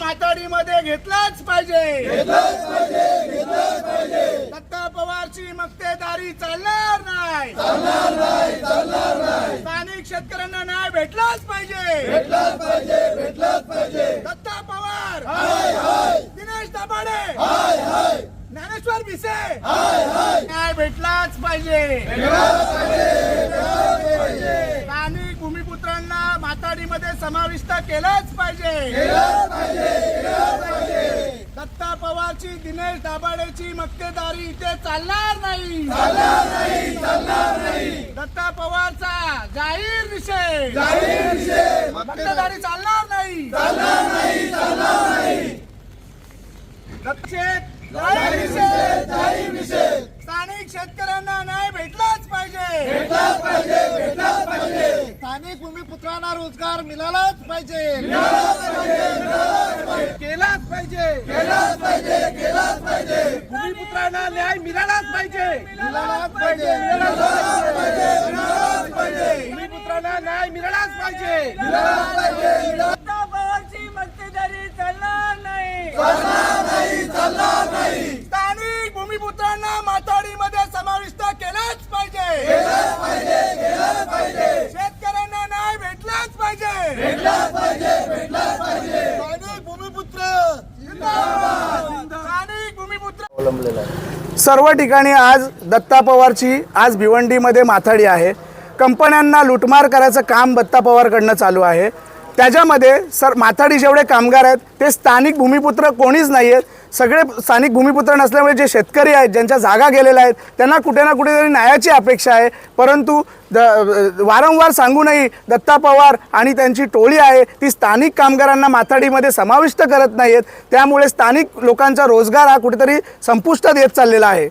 माताडीमध्ये घेतलाच पाहिजे. दत्ता पवारची मक्तेदारी चालणार नाही. स्थानिक शेतकऱ्यांना न्याय भेटलाच पाहिजे. दत्ता पवार. दिनेश दाभाडे. ज्ञानेश्वर भिसे. न्याय भेटलाच पाहिजे. स्थानिक भूमिपुत्रांना माताडीमध्ये समाविष्ट केलंच पाहिजे. दत्ता पवारची दिनेश दाभाडेची मक्तेदारी इथे चालणार नाही. दत्ता पवारचा जाहीर निषेध. मक्तेदारी चालणार नाही दत्त- जाहीर निषेध स्थानिक शेतकऱ्यांना न्याय भेटलाच पाहिजे स्थानिक भूमिपुत्रांना रोजगार मिळालाच पाहिजे. केलाच पाहिजे. भूमिपुत्रांना न्याय मिळालाच पाहिजे. मिळालाच पाहिजे. भूमिपुत्रांना न्याय मिळालाच पाहिजे. दत्ता पवारची मक्तेदारी चालणार नाही स्थानिक भूमिपुत्रांना माताडीमध्ये समाविष्ट केलंच पाहिजे शेतकऱ्यांना न्याय भेटलाच पाहिजे स्थानिक भूमिपुत्र जिंदाबाद स्थानिक भूमिपुत्र सर्व ठिकाणी आज दत्ता पवारची आज भिवंडीमध्ये माथाडी आहे. कंपन्यांना लुटमार करायचं काम दत्ता पवारकडनं चालू आहे. त्याच्यामध्ये सर माथाडी जेवढे कामगार आहेत ते स्थानिक भूमिपुत्र कोणीच नाही आहेत. सगळे स्थानिक भूमिपुत्र नसल्यामुळे जे शेतकरी आहेत ज्यांच्या जागा गेलेल्या आहेत त्यांना कुठे ना कुठेतरी न्यायाची अपेक्षा आहे. परंतु द वारंवार सांगूनही दत्ता पवार आणि त्यांची टोळी आहे ती स्थानिक कामगारांना माथाडीमध्ये समाविष्ट करत नाही आहेत त्यामुळे स्थानिक लोकांचा रोजगार हा कुठेतरी संपुष्टात येत चाललेला आहे.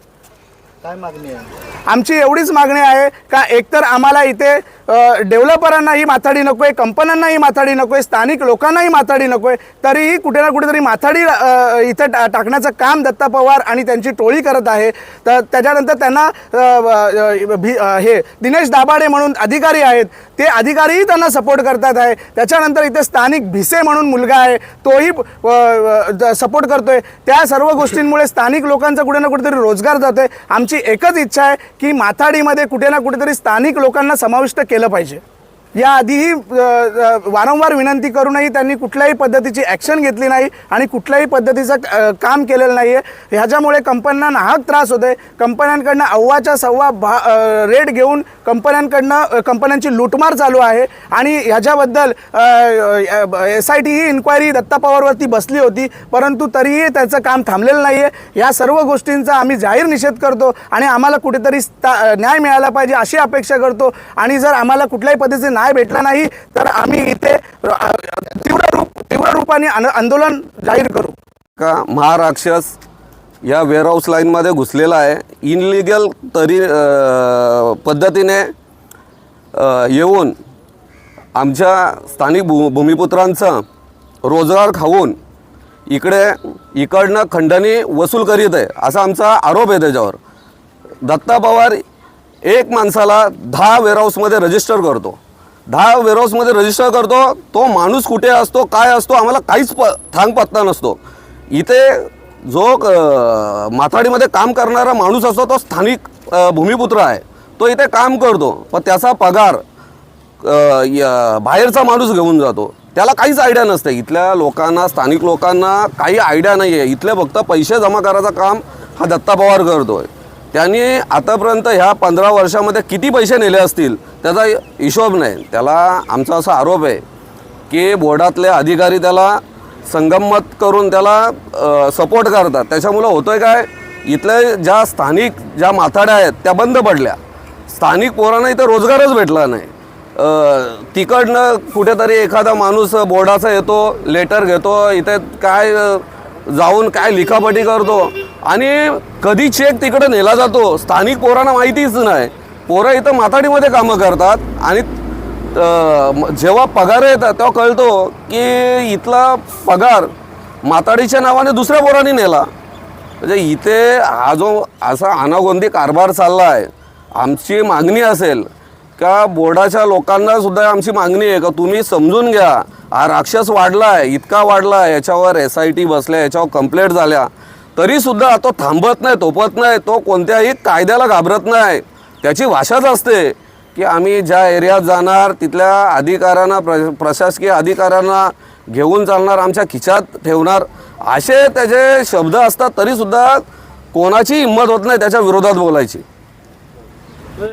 काय मागणी आहे? आमची एवढीच मागणी आहे का एकतर आम्हाला इथे डेव्हलपरांनाही माथाडी नको आहे कंपन्यांनाही माथाडी नको आहे स्थानिक लोकांनाही माथाडी नको आहे तरीही कुठे ना कुठेतरी माथाडी इथं टा टाकण्याचं काम दत्ता पवार आणि त्यांची टोळी करत आहे. तर त्याच्यानंतर त्यांना भी- हे दिनेश दाभाडे म्हणून अधिकारी आहेत. ते अधिकारीही त्यांना सपोर्ट करतात आहे. त्याच्यानंतर इथे स्थानिक भिसे म्हणून मुलगा आहे. तोही सपोर्ट करतोय. त्या सर्व गोष्टींमुळे स्थानिक लोकांचा कुठे ना कुठेतरी रोजगार जातोय. आमची एकच इच्छा आहे की माथाडीमध्ये कुठे ना कुठेतरी स्थानिक लोकांना समाविष्ट केलं केलं पाहिजे. या आधीही वारंवार विनंती करूनही त्यांनी कुठल्याही पद्धतीची ॲक्शन घेतली नाही आणि कुठल्याही पद्धतीचं काम केलेलं नाही आहे ह्याच्यामुळे कंपन्यांना नाहक त्रास होते कंपन्यांकडनं अव्वाच्या सव्वा भा रेट घेऊन कंपन्यांकडनं कंपन्यांची लूटमार चालू आहे आणि ह्याच्याबद्दल एस आय टी ही इन्क्वायरी दत्ता पवारवरती बसली होती परंतु तरीही त्याचं काम थांबलेलं नाही आहे या सर्व गोष्टींचा आम्ही जाहीर निषेध करतो आणि आम्हाला कुठेतरी न्याय मिळाला पाहिजे अशी अपेक्षा करतो आणि जर आम्हाला कुठल्याही पद्धतीचे न्याय भेटला नाही तर आम्ही इथे तीव्र रूप तीव्र रूपाने आंदोलन जाहीर करू. का महाराक्षस या वेअरहाऊस लाईनमध्ये घुसलेला आहे. इनलिगल तरी पद्धतीने येऊन आमच्या स्थानिक भू भूमिपुत्रांचं रोजगार खाऊन इकडे इकडनं खंडणी वसूल करीत आहे असा आमचा आरोप आहे त्याच्यावर. दत्ता पवार एक माणसाला दहा वेअरहाऊसमध्ये रजिस्टर करतो. दहा वेअरहाऊसमध्ये रजिस्टर करतो तो माणूस कुठे असतो काय असतो आम्हाला काहीच प थांग पत्ता नसतो. इथे जो माथाडीमध्ये काम करणारा माणूस असतो तो स्थानिक भूमिपुत्र आहे. तो इथे काम करतो पण त्याचा पगार य- बाहेरचा माणूस घेऊन जातो. त्याला काहीच आयडिया नसते. इथल्या लोकांना स्थानिक लोकांना काही आयडिया नाही आहे इथले फक्त पैसे जमा करायचं काम हा दत्ता पवार आहे त्यांनी आतापर्यंत ह्या पंधरा वर्षामध्ये किती पैसे नेले असतील त्याचा हिशोब नाही. त्याला आमचा असा आरोप आहे की बोर्डातले अधिकारी त्याला संगमत करून त्याला सपोर्ट करतात. त्याच्यामुळं होतोय काय? इथल्या ज्या स्थानिक ज्या माथाड्या आहेत त्या बंद पडल्या. स्थानिक पोरांना इथं रोजगारच भेटला नाही. तिकडनं कुठेतरी एखादा माणूस बोर्डाचा येतो लेटर घेतो इथे काय जाऊन काय लिखापटी करतो आणि कधी चेक तिकडं नेला जातो. स्थानिक पोरांना माहितीच नाही. पोरं इथं माथाडीमध्ये कामं करतात आणि जेव्हा पगार येतात तेव्हा कळतो की इथला पगार माताडीच्या नावाने दुसऱ्या पोरांनी नेला. म्हणजे इथे हा जो असा अनागोंदी कारभार चालला आहे आमची मागणी असेल. का बोर्डाच्या लोकांना सुद्धा आमची मागणी आहे का तुम्ही समजून घ्या. हा राक्षस वाढला आहे इतका वाढला आहे याच्यावर एस आय टी बसल्या याच्यावर कंप्लेंट झाल्या. तरीसुद्धा तो थांबत नाही तोपत नाही तो कोणत्याही कायद्याला घाबरत नाही. त्याची भाषाच असते की आम्ही ज्या एरियात जाणार तिथल्या अधिकाऱ्यांना प्र प्रशासकीय अधिकाऱ्यांना घेऊन चालणार आमच्या खिशात ठेवणार असे त्याचे शब्द असतात तरीसुद्धा कोणाची हिंमत होत नाही त्याच्या विरोधात बोलायची.